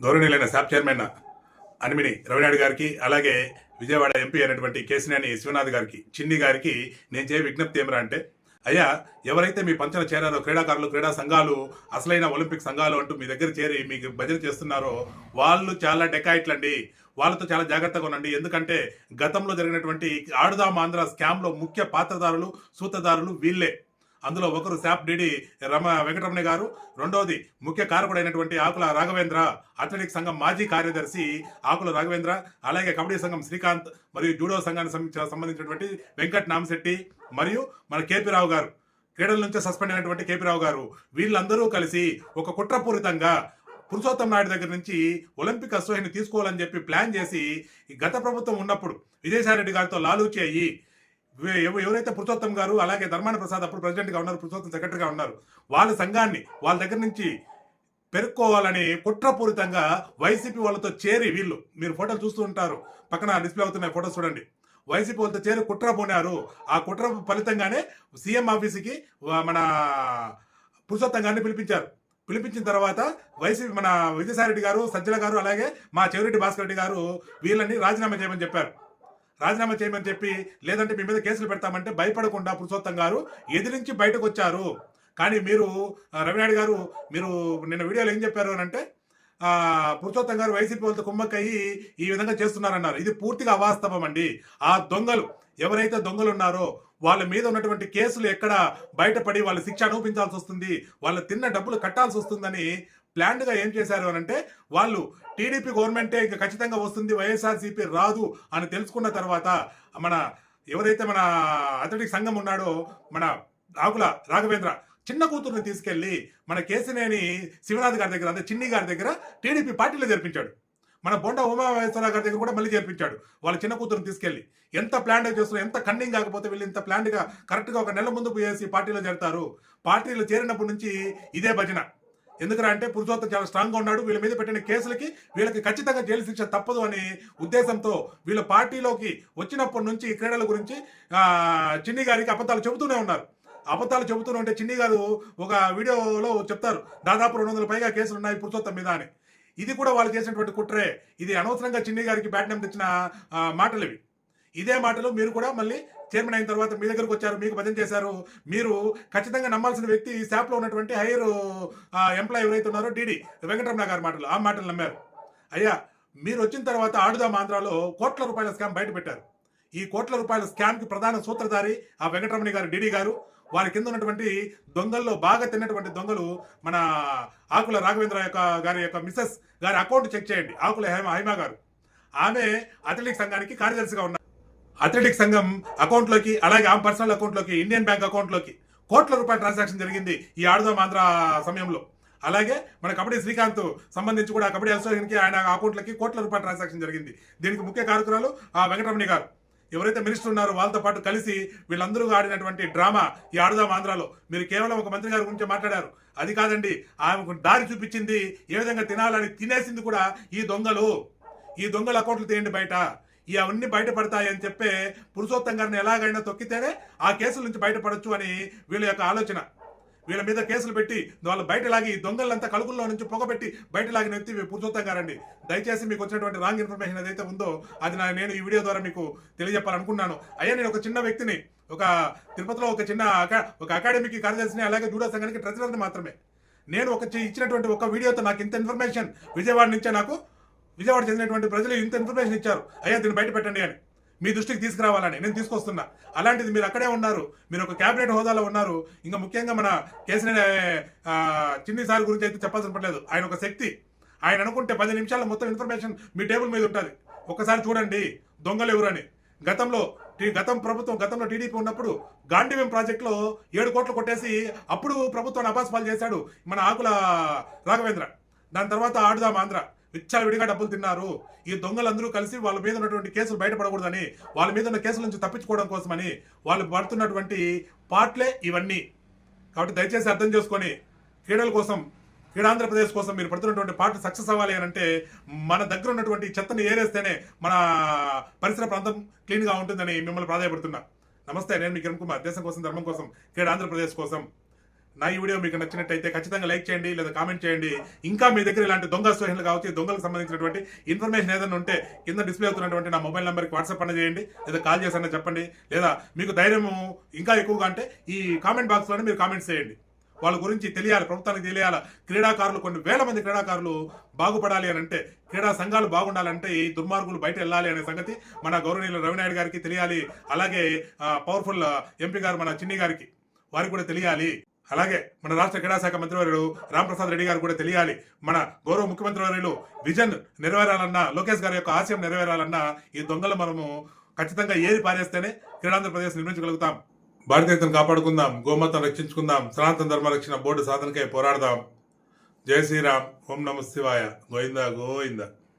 గౌరవనీయులైన సాబ్ చైర్మన్ అనిమిని రవినాయుడు గారికి అలాగే విజయవాడ ఎంపీ అయినటువంటి కేసినేని శివనాథ్ గారికి చిన్ని గారికి నేను చేయ విజ్ఞప్తి ఏమిరా అంటే అయ్యా ఎవరైతే మీ పంచన చేరారో క్రీడాకారులు క్రీడా సంఘాలు అసలైన ఒలింపిక్ సంఘాలు అంటూ మీ దగ్గర చేరి మీకు భజన చేస్తున్నారో వాళ్ళు చాలా డెకాయిట్లండి. వాళ్ళతో చాలా జాగ్రత్తగా ఉండండి. ఎందుకంటే గతంలో జరిగినటువంటి ఆడుదాం ఆంధ్ర స్కామ్లో ముఖ్య పాత్రదారులు సూత్రధారులు వీళ్ళే. అందులో ఒకరు శాప్ డిడి రమ వెంకటరమణ గారు. రెండోది ముఖ్య కారకుడైనటువంటి ఆకుల రాఘవేంద్ర. అథ్లెటిక్ సంఘం మాజీ కార్యదర్శి ఆకుల రాఘవేంద్ర. అలాగే కబడ్డీ సంఘం శ్రీకాంత్ మరియు జూడో సంఘానికి సంబంధించినటువంటి వెంకట్ నామశెట్టి మరియు మన కేపీ రావు గారు. క్రీడల నుంచి సస్పెండ్ అయినటువంటి కేపీ రావు గారు. వీళ్ళందరూ కలిసి ఒక కుట్రపూరితంగా పురుషోత్తం నాయుడు దగ్గర నుంచి ఒలింపిక్ అసోసియేషన్ తీసుకోవాలని చెప్పి ప్లాన్ చేసి గత ప్రభుత్వం ఉన్నప్పుడు విజయసాయిరెడ్డి గారితో లాలూచి అయ్యి ఎవరైతే పురుషోత్తం గారు అలాగే ధర్మాన ప్రసాద్ అప్పుడు ప్రెసిడెంట్గా ఉన్నారు పురుషోత్తం సెక్రటరీగా ఉన్నారు వాళ్ళ సంఘాన్ని వాళ్ళ దగ్గర నుంచి పెరుక్కోవాలని కుట్రపూరితంగా వైసీపీ వాళ్ళతో చేరి వీళ్ళు మీరు ఫోటోలు చూస్తూ ఉంటారు పక్కన డిస్ప్లే అవుతున్నాయి ఫోటోస్ చూడండి. వైసీపీ వాళ్ళతో చేరి కుట్ర పోనారు ఆ కుట్ర ఫలితంగానే సీఎం ఆఫీస్కి మన పురుషోత్తం గారిని పిలిపించారు. పిలిపించిన తర్వాత వైసీపీ మన విజయసాయి రెడ్డి గారు సజ్జల గారు అలాగే మా చెవిరెడ్డి భాస్కర్ రెడ్డి గారు వీళ్ళని రాజీనామా చేయమని చెప్పారు. రాజీనామా చేయమని చెప్పి లేదంటే మీ మీద కేసులు పెడతామంటే భయపడకుండా పురుషోత్తం గారు ఎదిరించి బయటకు వచ్చారు. కానీ మీరు రవినాయుడు గారు మీరు నిన్న వీడియోలో ఏం చెప్పారు అని అంటే పురుషోత్తం గారు వైసీపీ వాళ్ళతో కుమ్మక్కయ్యి ఈ విధంగా చేస్తున్నారన్నారు. ఇది పూర్తిగా అవాస్తవం అండి. ఆ దొంగలు ఎవరైతే దొంగలు ఉన్నారో వాళ్ళ మీద ఉన్నటువంటి కేసులు ఎక్కడ బయటపడి వాళ్ళ శిక్ష అనుభవించాల్సి వస్తుంది వాళ్ళు తిన్న డబ్బులు కట్టాల్సి వస్తుందని ప్లాన్డ్గా ఏం చేశారు అని అంటే వాళ్ళు టీడీపీ గవర్నమెంటే ఇంకా ఖచ్చితంగా వస్తుంది వైఎస్ఆర్సీపీ రాదు అని తెలుసుకున్న తర్వాత మన ఎవరైతే మన అథ్లెటిక్ సంఘం ఉన్నాడో మన ఆకుల రాఘవేంద్ర చిన్న కూతురుని తీసుకెళ్ళి మన కేసినేని శివనాథ్ గారి దగ్గర అంటే చిన్ని గారి దగ్గర టీడీపీ పార్టీలో జరిపించాడు మన బొండ ఉమామహేశ్వరరావు గారి దగ్గర కూడా మళ్ళీ చేర్పించాడు వాళ్ళ చిన్న కూతురుని తీసుకెళ్ళి ఎంత ప్లాన్ చేస్తున్నారు ఎంత కన్నింగ్ కాకపోతే వీళ్ళు ఇంత ప్లాన్ కరెక్ట్గా ఒక నెల ముందు పోయేసి పార్టీలో చేరతారు. పార్టీలో చేరినప్పటి నుంచి ఇదే భజన. ఎందుకంటే అంటే పురుషోత్తం చాలా స్ట్రాంగ్గా ఉన్నాడు. వీళ్ళ మీద పెట్టిన కేసులకి వీళ్ళకి ఖచ్చితంగా జైలు శిక్ష తప్పదు అనే ఉద్దేశంతో వీళ్ళ పార్టీలోకి వచ్చినప్పటి నుంచి ఈ క్రీడల గురించి చిన్ని గారికి అబద్ధాలు చెబుతూనే ఉన్నారు. అబద్ధాలు చెబుతూనే ఉంటే చిన్ని గారు ఒక వీడియోలో చెప్తారు దాదాపు రెండు వందల పైగా కేసులు ఉన్నాయి పురుషోత్తం మీద అని. ఇది కూడా వాళ్ళు చేసినటువంటి కుట్రే. ఇది అనవసరంగా చిన్ని గారికి బ్యాట్నం తెచ్చిన మాటలు ఇవి. ఇదే మాటలు మీరు కూడా మళ్ళీ చైర్మన్ అయిన తర్వాత మీ దగ్గరకు వచ్చారు మీకు భజన చేశారు. మీరు ఖచ్చితంగా నమ్మాల్సిన వ్యక్తి శాప్లో ఉన్నటువంటి హైయర్ ఎంప్లాయ్ ఎవరైతే ఉన్నారో డిడి వెంకటరమణ గారి మాటలు ఆ మాటలు నమ్మారు. అయ్యా మీరు వచ్చిన తర్వాత ఆడుదాం ఆంధ్రాలో కోట్ల రూపాయల స్కామ్ బయట పెట్టారు. ఈ కోట్ల రూపాయల స్కామ్కి ప్రధాన సూత్రధారి ఆ వెంకటరమణి గారు డిడి గారు. వారి కింద ఉన్నటువంటి దొంగల్లో బాగా తిన్నటువంటి దొంగలు మన ఆకుల రాఘవేంద్ర యొక్క గారి యొక్క మిసెస్ గారి అకౌంట్ చెక్ చేయండి. ఆకుల హైమ హైమా గారు. ఆమె అథ్లెటిక్ సంఘానికి కార్యదర్శిగా ఉన్నారు. అథ్లెటిక్ సంఘం అకౌంట్లోకి అలాగే ఆమె పర్సనల్ అకౌంట్లోకి ఇండియన్ బ్యాంక్ అకౌంట్లోకి కోట్ల రూపాయల ట్రాన్సాక్షన్ జరిగింది ఈ ఆడుదాం ఆంధ్ర సమయంలో. అలాగే మన కబడ్డీ శ్రీకాంత్ సంబంధించి కూడా కబడ్డీ అసోసియేషన్కి ఆయన అకౌంట్లకి కోట్ల రూపాయల ట్రాన్సాక్షన్ జరిగింది. దీనికి ముఖ్య కారకురాలు ఆ వెంకటరమణి గారు. ఎవరైతే మినిస్టర్ ఉన్నారో వాళ్ళతో పాటు కలిసి వీళ్ళందరూ ఆడినటువంటి డ్రామా ఈ ఆడుదాం ఆంధ్రాలో. మీరు కేవలం ఒక మంత్రి గారి గురించి మాట్లాడారు. అది కాదండి ఆమెకు దారి చూపించింది ఏ విధంగా తినాలని తినేసింది కూడా ఈ దొంగలు. ఈ దొంగల అకౌంట్లు తీయండి బయట. ఈ అవన్నీ బయటపడతాయి అని చెప్పే పురుషోత్తం గారిని ఎలాగైనా తొక్కితేనే ఆ కేసుల నుంచి బయటపడొచ్చు అని వీళ్ళ యొక్క ఆలోచన. వీళ్ళ మీద కేసులు పెట్టి వాళ్ళు బయట లాగి దొంగలంతా కలుగుల్లో నుంచి పొగబెట్టి బయటలాగిన వ్యక్తి పురుషోత్తం గారండి. దయచేసి మీకు వచ్చినటువంటి రాంగ్ ఇన్ఫర్మేషన్ ఏదైతే ఉందో అది నా నేను ఈ వీడియో ద్వారా మీకు తెలియజెప్పాలనుకున్నాను. అయ్యా నేను ఒక చిన్న వ్యక్తిని ఒక తిరుపతిలో ఒక చిన్న ఒక అకాడమీకి కార్యదర్శిని అలాగే జూడో సంఘానికి ట్రెజరర్ని మాత్రమే. నేను ఒక చి- ఇచ్చినటువంటి ఒక వీడియోతో నాకు ఇంత ఇన్ఫర్మేషన్ విజయవాడ నుంచే నాకు విజయవాడ చెందినటువంటి ప్రజలు ఇంత ఇన్ఫర్మేషన్ ఇచ్చారు. అయ్యా దీన్ని బయట పెట్టండి అని. మీ దృష్టికి తీసుకురావాలని. నేను తీసుకొస్తున్నా. అలాంటిది మీరు అక్కడే ఉన్నారు. మీరు ఒక క్యాబినెట్ హోదాలో ఉన్నారు. ఇంకా ముఖ్యంగా మన కేసీఆర్ చిన్ని సార్ గురించి అయితే చెప్పాల్సిన పడలేదు ఆయన ఒక శక్తి. ఆయన అనుకుంటే పది నిమిషాల్లో మొత్తం ఇన్ఫర్మేషన్ మీ టేబుల్ మీద ఉంటుంది. ఒకసారి చూడండి. దొంగలు ఎవరని. గతంలో టీ- గతం ప్రభుత్వం గతంలో టీడీపీ ఉన్నప్పుడు గాంధీవ్యం ప్రాజెక్టులో ఏడు కోట్లు కొట్టేసి అప్పుడు ప్రభుత్వాన్ని అపాస్పాలు చేశాడు మన ఆకుల రాఘవేంద్ర. దాని తర్వాత ఆడుదాం ఆంధ్ర. విచ్చల విడిగా డబ్బులు తిన్నారు. ఈ దొంగలందరూ కలిసి వాళ్ళ మీద ఉన్నటువంటి కేసులు బయటపడకూడదని వాళ్ళ మీద ఉన్న కేసుల నుంచి తప్పించుకోవడం కోసమని వాళ్ళు పడుతున్నటువంటి పాటలే ఇవన్నీ. కాబట్టి దయచేసి అర్థం చేసుకొని క్రీడల కోసం క్రీడాంధ్రప్రదేశ్ కోసం మీరు పడుతున్నటువంటి పాట సక్సెస్ అవ్వాలి అని అంటే మన దగ్గర ఉన్నటువంటి చెత్తని ఏరేస్తేనే మన పరిసర ప్రాంతం క్లీన్గా ఉంటుందని మిమ్మల్ని ప్రాధాయపడుతున్నా. నమస్తే నేను మీ కిరణ్ కుమార్. దేశం కోసం ధర్మం కోసం క్రీడాంధ్రప్రదేశ్ కోసం. నా ఈ వీడియో మీకు నచ్చినట్టయితే ఖచ్చితంగా లైక్ చేయండి లేదా కామెంట్ చేయండి. ఇంకా మీ దగ్గర ఇలాంటి దొంగ స్టేషన్లు కావచ్చు దొంగలకు సంబంధించినటువంటి ఇన్ఫర్మేషన్ ఏదైనా ఉంటే కింద డిస్ప్లే అవుతున్నటువంటి నా మొబైల్ నెంబర్కి వాట్సాప్ అన్న చేయండి లేదా కాల్ చేసన్నా చెప్పండి లేదా మీకు ధైర్యం ఇంకా ఎక్కువగా అంటే ఈ కామెంట్ బాక్స్లోనే మీరు కామెంట్స్ చేయండి. వాళ్ళ గురించి తెలియాలి ప్రభుత్వానికి తెలియాలి. క్రీడాకారులు కొన్ని వేల మంది క్రీడాకారులు బాగుపడాలి అని అంటే క్రీడా సంఘాలు బాగుండాలంటే ఈ దుర్మార్గులు బయట వెళ్ళాలి అనే సంగతి మన గౌరవనీయులు రవినాయుడు గారికి తెలియాలి. అలాగే పవర్ఫుల్ ఎంపీ గారు మన చిన్ని గారికి వారికి కూడా తెలియాలి. అలాగే మన రాష్ట్ర క్రీడా శాఖ మంత్రివర్యులు రామప్రసాద్ రెడ్డి గారు కూడా తెలియాలి. మన గౌరవ ముఖ్యమంత్రి వర్యులు విజన్ నెరవేరాలన్నా లోకేష్ గారి యొక్క ఆశయం నెరవేరాలన్నా ఈ దొంగలు మనము ఖచ్చితంగా ఏది పారేస్తేనే క్రీడాంధ్రప్రదేశ్ నిర్మించగలుగుతాం. భారతీయతను కాపాడుకుందాం గోమాతను రక్షించుకుందాం సనాతన ధర్మ రక్షణ బోర్డు సాధనకై పోరాడదాం. జై శ్రీరామ్ ఓం నమ శివాయ. గోవింద గోవింద.